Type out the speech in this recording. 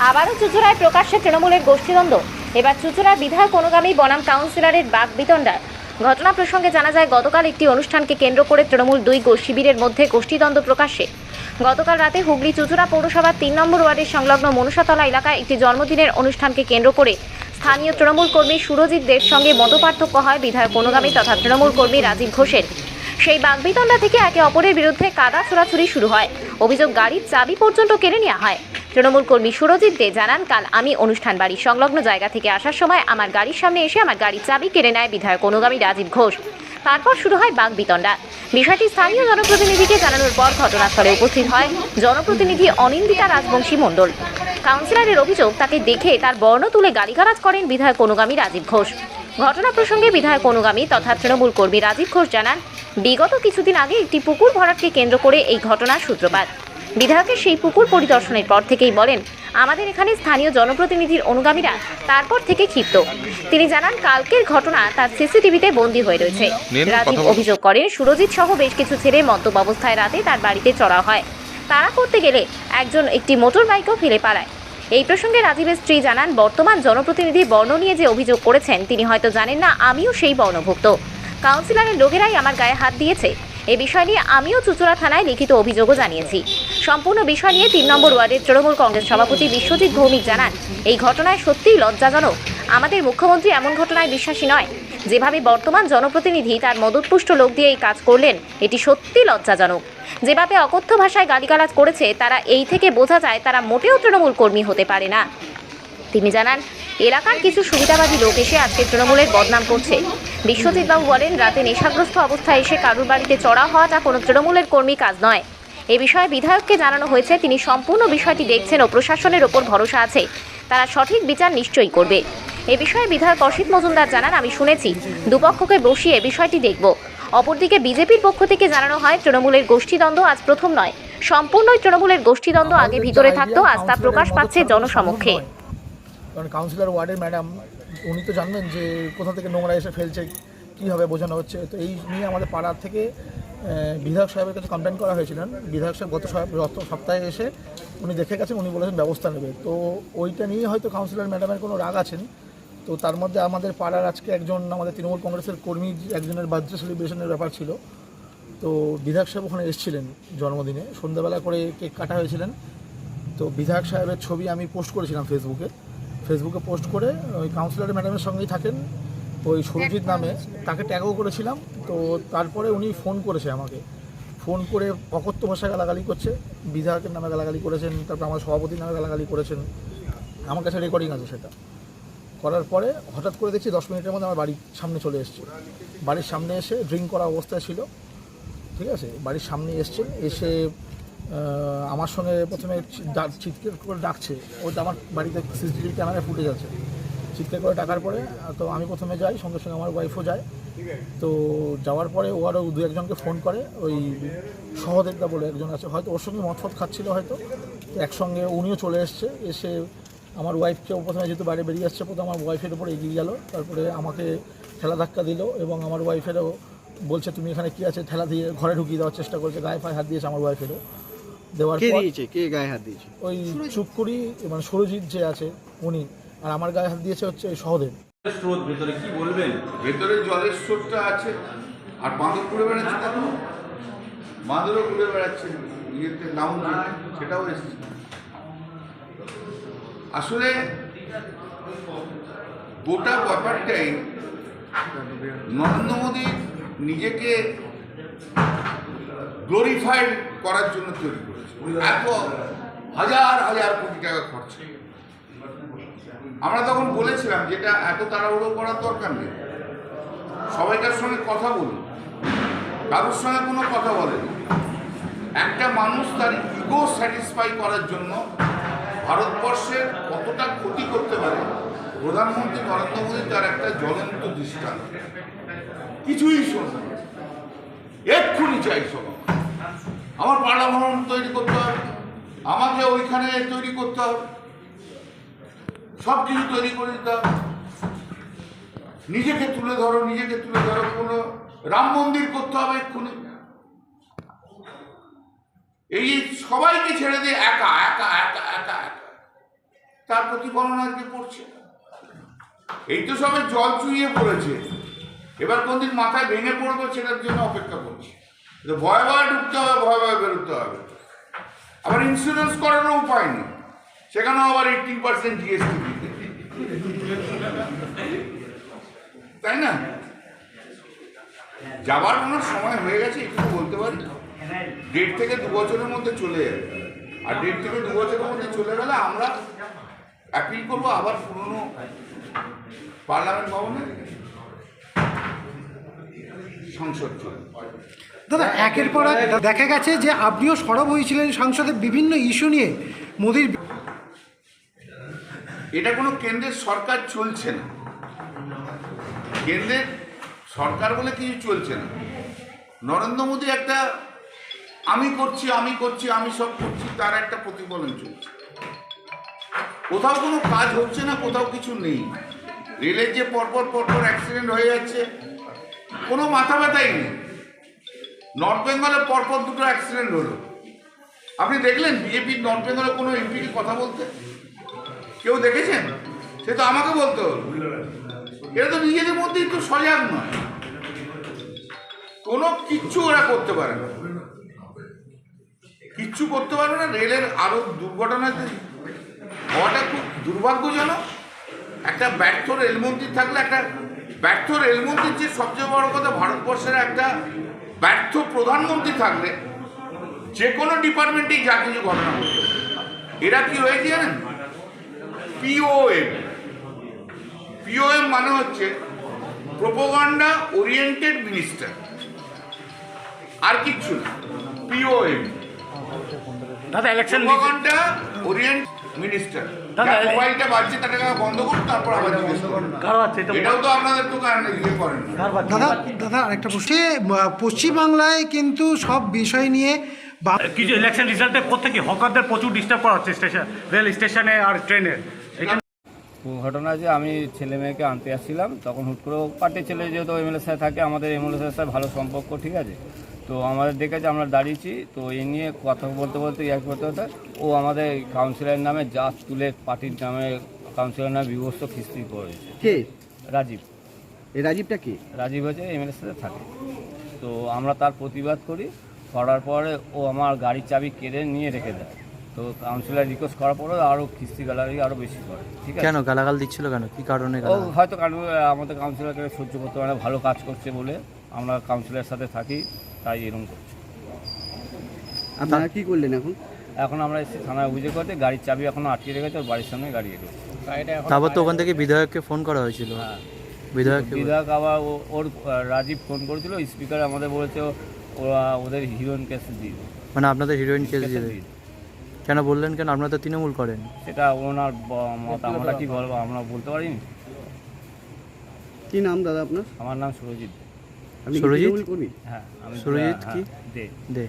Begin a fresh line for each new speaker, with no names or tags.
আবারও চুচুড়ায় প্রকাশ্যে তৃণমূলের গোষ্ঠীদ্বন্দ্ব। এবার চুচুড়ার বিধায়ক অনুগামী বনাম কাউন্সিলরের বাঘ বিতণ্ডা ঘটনা প্রসঙ্গে জানা যায়, গতকাল একটি অনুষ্ঠানকে কেন্দ্র করে তৃণমূল দুই শিবিরের মধ্যে গোষ্ঠীদ্বন্দ্ব প্রকাশ্যে। গতকাল রাতে হুগলি চুচুড়া পৌরসভার তিন নম্বর ওয়ার্ডের সংলগ্ন মনুষাতলা এলাকায় একটি জন্মদিনের অনুষ্ঠানকে কেন্দ্র করে স্থানীয় তৃণমূল কর্মী সুরজিৎ দের সঙ্গে মতপার্থক্য হয় বিধায়ক অনুগামী তথা তৃণমূল কর্মী রাজীব ঘোষের। সেই বাগবিতণ্ডা থেকে একে অপরের বিরুদ্ধে কাদা ছোড়াছুরি শুরু হয়। অভিযোগ, গাড়ির চাবি পর্যন্ত কেড়ে নেওয়া হয়। তৃণমূল কর্মী সুরজিৎ দে জানান, কাল আমি অনুষ্ঠান বাড়ির সংলগ্ন জায়গা থেকে আসার সময় আমার গাড়ির সামনে এসে আমার গাড়ির চাবি কেড়ে নেয় বিধায়ক অনুগামী রাজীব ঘোষ। তারপর শুরু হয় বাগবিতণ্ডা বিষয়টি স্থানীয় জনপ্রতিনিধিকে জানানোর পর ঘটনাস্থলে উপস্থিত হয় জনপ্রতিনিধি অনিন্দিতা রাজবংশী মণ্ডল। কাউন্সিলরের অভিযোগ, তাকে দেখে তার বর্ণ তুলে গালিগালাজ করেন বিধায়ক অনুগামী রাজীব ঘোষ। ঘটনা প্রসঙ্গে বিধায়ক অনুগামী তথা তৃণমূল কর্মী রাজীব ঘোষ জানান, বিগত কিছুদিন আগে একটি পুকুর ভরাটকে কেন্দ্র করে এই ঘটনার সূত্রপাত। বিধায়কের সেই পুকুর পরিদর্শনের পর থেকেই বলেন আমাদের এখানে স্থানীয় জনপ্রতিনিধির অনুগামীরা তারপর থেকে ক্ষিপ্ত। তিনি জানান কালকের ঘটনা তার সিসিটিভিতে বন্দী হয়ে রয়েছে। রাজীব অভিযোগ করেন সুরজিৎ সহ বেশ কিছু ছেলে মদ্যপ অবস্থায় রাতে তার বাড়িতে চড়া হয়। তারা করতে গেলে একজন একটি মোটর বাইকও ফেলে পালায়। এই প্রসঙ্গে রাজীবের স্ত্রী জানান বর্তমান জনপ্রতিনিধি বর্ণ নিয়ে যে অভিযোগ করেছেন তিনি হয়তো জানেন না আমিও সেই বর্ণভুক্ত। কাউন্সিলরের লোকেরাই আমার গায়ে হাত দিয়েছে। এ বিষয় নিয়ে আমিও চুচুড়া থানায় লিখিত অভিযোগও জানিয়েছি। সম্পূর্ণ বিষয় নিয়ে তিন নম্বর ওয়ার্ডের তৃণমূল কংগ্রেস সভাপতি বিশ্বজিৎ ভৌমিক জানান, এই ঘটনায় সত্যিই লজ্জাজনক। আমাদের মুখ্যমন্ত্রী এমন ঘটনায় বিশ্বাসী নয়। যেভাবে বর্তমান জনপ্রতিনিধি তার মদতপুষ্ট লোক দিয়ে এই কাজ করলেন, এটি সত্যি লজ্জাজনক। যেভাবে অকথ্য ভাষায় গালিগালাজ করেছে, তারা এই থেকে বোঝা যায় তারা মোটেও তৃণমূল কর্মী হতে পারে না। তিনি জানান, এলাকার কিছু সুবিধাবাদী লোক এসে আজকে তৃণমূলের বদনাম করছে। বিশ্বজিৎবাবু বলেন, রাতে নেশাগ্রস্ত অবস্থায় এসে কারুর বাড়িতে চড়া হওয়াটা কোনো তৃণমূলের কর্মী কাজ নয়। এ বিষয়ে বিধায়ককে জানানো হয়েছে, তিনি সম্পূর্ণ বিষয়টি দেখছেন ও প্রশাসনের ওপর ভরসা আছে। তারা সঠিক বিচার নিশ্চয়ই করবে। এ বিষয়ে বিধায়ক অসিত মজুমদার জানান, আমি শুনেছি, দুপক্ষকে বসিয়ে বিষয়টি দেখব। অপরদিকে বিজেপির পক্ষ থেকে জানানো হয়, তৃণমূলের গোষ্ঠীদ্বন্দ্ব আজ প্রথম নয়। সম্পূর্ণই তৃণমূলের গোষ্ঠীদ্বন্দ্ব আগে ভিতরে থাকতো, আজ তা প্রকাশ পাচ্ছে জনসমক্ষে।
কারণ কাউন্সিলর ওয়ার্ডের ম্যাডাম, উনি তো জানবেন যে কোথা থেকে নোংরা এসে ফেলছে, কীভাবে বোঝানো হচ্ছে। তো এই নিয়ে আমাদের পাড়ার থেকে বিধায়ক সাহেবের কাছে কমপ্লেন করা হয়েছিলেন। বিধায়ক সাহেব গত গত সপ্তাহে এসে উনি দেখে গেছেন, উনি বলেছেন ব্যবস্থা নেবে। তো ওইটা নিয়ে হয়তো কাউন্সিলর ম্যাডামের কোনো রাগ আছেন। তো তার মধ্যে আমাদের পাড়ার আজকে একজন, আমাদের তৃণমূল কংগ্রেসের কর্মী একজনের বার্থডে সেলিব্রেশনের ব্যাপার ছিল। তো বিধায়ক সাহেব ওখানে এসেছিলেন জন্মদিনে। সন্ধ্যাবেলা করে কেক কাটা হয়েছিলেন। তো বিধায়ক সাহেবের ছবি আমি পোস্ট করেছিলাম ফেসবুকে ফেসবুকে পোস্ট করে ওই কাউন্সিলর ম্যাডামের সঙ্গেই থাকেন। ওই সুরজিৎ নামে তাকে ট্যাগও করেছিলাম। তো তারপরে উনি ফোন করেছে আমাকে। ফোন করে অকথ্য ভাষায় গালাগালি করছে। বিধায়কের নামে গালাগালি করেছেন তারপর আমার সভাপতির নামে গালাগালি করেছেন। আমার কাছে রেকর্ডিং আছে সেটা। করার পরে হঠাৎ করে দেখছি দশ মিনিটের মধ্যে আমার বাড়ির সামনে চলে এসছে। বাড়ির সামনে এসে ড্রিঙ্ক করা অবস্থায় ছিল। ঠিক আছে? বাড়ির সামনে এসছেন এসে আমার সঙ্গে প্রথমে চিৎকার করে ডাকছে। ওটা আমার বাড়িতে সিসিটিভি ক্যামেরায় ফুটে যাচ্ছে চিৎকার করে ডাকার পরে তো আমি প্রথমে যাই সঙ্গে সঙ্গে আমার ওয়াইফও যায়। তো যাওয়ার পরে ও আরও দু একজনকে ফোন করে ওই সহদেবদা বলে একজন আছে। হয়তো ওর সঙ্গে মতফত খাচ্ছিল হয়তো। একসঙ্গে উনিও চলে এসছে। এসে আমার ওয়াইফকেও প্রথমে যেহেতু বাইরে বেরিয়ে আসছে প্রথমে আমার ওয়াইফের উপরে এগিয়ে গেল। তারপরে আমাকে ঠেলা ধাক্কা দিল এবং আমার ওয়াইফেরও বলছে তুমি এখানে কি আছে? ঠেলা দিয়ে ঘরে ঢুকিয়ে দেওয়ার চেষ্টা করছে। গায়ে ফায়ে হাত দিয়েছে আমার ওয়াইফেরও দেওয়ার
কে
পর
দিয়েছে? কে গায়ে হাত দিয়েছে?
ওই চুপকুড়ি মানে সুরজিৎ যে আছে উনি। আর আমার গায়ে হাত দিয়েছে হচ্ছে ওই সহদেব।
স্রোত ভেতরে কি বলবেন?
ভেতরে জলের স্রোতটা আছে। আর বাঁদর ঘুরে বেড়াচ্ছে দেখো বাঁদরও ঘুরে বেড়াচ্ছে। ইয়েতে লাউঞ্জ সেটাও এসেছে। আসলে গোটা ব্যাপারটাই নরেন্দ্র মোদী নিজেকে গ্লোরিফাইড করার জন্য তৈরি করেছে। এত হাজার হাজার কোটি টাকা খরচ। আমরা তখন বলেছিলাম যেটা এত তাড়াহুড়ো করার দরকার নেই। সবাইকার সঙ্গে কথা বলুন কারোর সঙ্গে কোনো কথা বলেন একটা মানুষ তার ইগো স্যাটিসফাই করার জন্য ভারতবর্ষের কতটা ক্ষতি করতে পারে, প্রধানমন্ত্রী নরেন্দ্র মোদী তার একটা জ্বলন্ত দৃষ্টান্ত। কিছুই শোনো এক্ষুনি চাই সব আমার ভবন তৈরি করতে হবে। আমাকে ওইখানে তৈরি করতে হবে। সব কিছু তৈরি করে দিতে হবে। নিজেকে তুলে ধরো, নিজেকে তুলে ধরো। কোনো রাম মন্দির করতে হবে এক্ষুনি। এই সবাইকে ছেড়ে দিয়ে একা একা একা একা একা। তার প্রতিফলন আজকে পড়ছে? এই তো সবে জল চুইয়ে পড়েছে। এবার কোনদিন মাথায় ভেঙে পড়বে সেটার জন্য অপেক্ষা করছি। ভয় ভয় ঢুকতে হবে, ভয় ভয় বেরোতে হবে। আবার ইন্স্যুরেন্স করারও উপায় নেই। সেখানেও আবার এইটিন পার্সেন্ট জিএসটি তাই না? যাবার ওনার সময় হয়ে গেছে, একটু বলতে পারি? দেড় থেকে দু বছরের মধ্যে চলে যাবে আর দেড় থেকে দু বছরের মধ্যে চলে গেলে আমরা অ্যাপিল করব আবার পুরনো পার্লামেন্ট ভবনে সংসদ চলে।
দাদা, একের পর এক দেখা গেছে যে আপনিও সরব হয়েছিলেন সংসদে বিভিন্ন ইস্যু নিয়ে। মোদির
এটা কোনো কেন্দ্রের সরকার চলছে না। কেন্দ্রের সরকার বলে কিছু চলছে না। নরেন্দ্র মোদী একটা আমি করছি আমি করছি, আমি সব করছি, তার একটা প্রতিফলন চলছে। কোথাও কোনো কাজ হচ্ছে না, কোথাও কিছু নেই। রেলের যে পরপর পরপর অ্যাক্সিডেন্ট হয়ে যাচ্ছে, কোনো মাথা ব্যথাই নেই। নর্থ বেঙ্গলে পরপর দুটো অ্যাক্সিডেন্ট হলো। আপনি দেখলেন বিজেপির নর্থ বেঙ্গলে কোনো এমপিকে কথা বলতে? কেউ দেখেছেন? সে তো আমাকে বলতো। এরা তো নিজেদের মধ্যেই তো সজাগ নয়। কোনো কিচ্ছু ওরা করতে পারে না। কিচ্ছু করতে পারবে না, রেলের আরও দুর্ঘটনাতে হওয়াটা খুব দুর্ভাগ্যজনক, একটা ব্যর্থ রেলমন্ত্রী থাকলে একটা ব্যর্থ রেলমন্ত্রীর যে সবচেয়ে বড় কথা ভারতবর্ষের একটা ব্যর্থ প্রধানমন্ত্রী থাকলে যে কোনো ডিপার্টমেন্টেই যা কিছু ঘটনা এরা কি হয়েছে জানেন? পিওএম পিওএম মানে হচ্ছে প্রোপোগান্ডা ওরিয়েন্টেড মিনিস্টার আর কিচ্ছু না। পিওএম
দাদা ইলেকশন
প্রোপোগান্ডা ওরিয়েন্ট মিনিস্টার মোবাইলটা বাজছে তাটাকে বন্ধ করুন তারপর আবার জিজ্ঞেস করুন।
আছে
এটাও তো আপনাদের তো কারণ ইয়ে করেন
দাদা দাদা আরেকটা প্রশ্ন। পশ্চিমবাংলায় কিন্তু সব বিষয় নিয়ে বা-
কিছু ইলেকশন রেজাল্টের পর থেকে হকারদের প্রচুর ডিস্টার্ব করা হচ্ছে স্টেশন রেল স্টেশনে আর ট্রেনে এটা
ঘটনা যে আমি ছেলে মেয়েকে আনতে আসছিলাম তখন হুট করে পার্টির ছেলে যেহেতু এমএলএ সাথে থাকে আমাদের এমএলএ স্যার সাথে ভালো সম্পর্ক ঠিক আছে? তো আমাদের দেখেছে আমরা দাঁড়িয়েছি তো এই নিয়ে কথা বলতে বলতে এক করতে হতে ও আমাদের কাউন্সিলরের নামে জাত তুলে পার্টির নামে কাউন্সিলরের নামে বিভস্ত খিস্তি করেছে।
কে?
রাজীব।
এই রাজীবটা কে?
রাজীব হচ্ছে এমএলএ সাথে থাকে। তো আমরা তার প্রতিবাদ করি করার পরে ও আমার গাড়ির চাবি কেড়ে নিয়ে রেখে দেয়। তো কাউন্সিলর রিকোয়েস্ট করার পরে আরও খিস্তি গালারি আরও বেশি করে ঠিক আছে?
কেন গালাগাল দিচ্ছিল কেন? কি কারণে
ও
গালাগাল?
হয়তো কারণ আমাদের কাউন্সিলরকে সহ্য করতে পারে না ভালো কাজ করছে বলে আমরা কাউন্সিলরের সাথে থাকি তাই এরকম করছি।
আপনারা কি করলেন এখন?
এখন আমরা এসে থানায় অভিযোগ করতে গাড়ির চাবি এখনও আটকে রেখেছে ওর বাড়ির সামনে গাড়ি রেখেছে
তারপর তো ওখান থেকে বিধায়ককে ফোন করা হয়েছিল।
হ্যাঁ।
বিধায়ককে
বিধায়ক আবার ও- ওর আহ, রাজীব ফোন করেছিল স্পিকার আমাদের বলেছে ও- ওরা ওদের হিরোইন কেসে দিয়ে দেবে।
মানে আপনাদের হিরোইন কেস
কেসে
দিয়ে
দিয়ে
দেবে। কেন বললেন কেন? আপনারা তো তৃণমূল করেন।
সেটা ওনার মত আমরা কি বলব? আমরা বলতে পারিনি
কি নাম দাদা আপনার?
আমার নাম সুরজিৎ
আমি
সুরজিৎ?
হ্যাঁ আমি
সুরজিৎ
হ্যাঁ,
কি?
দে।
দে।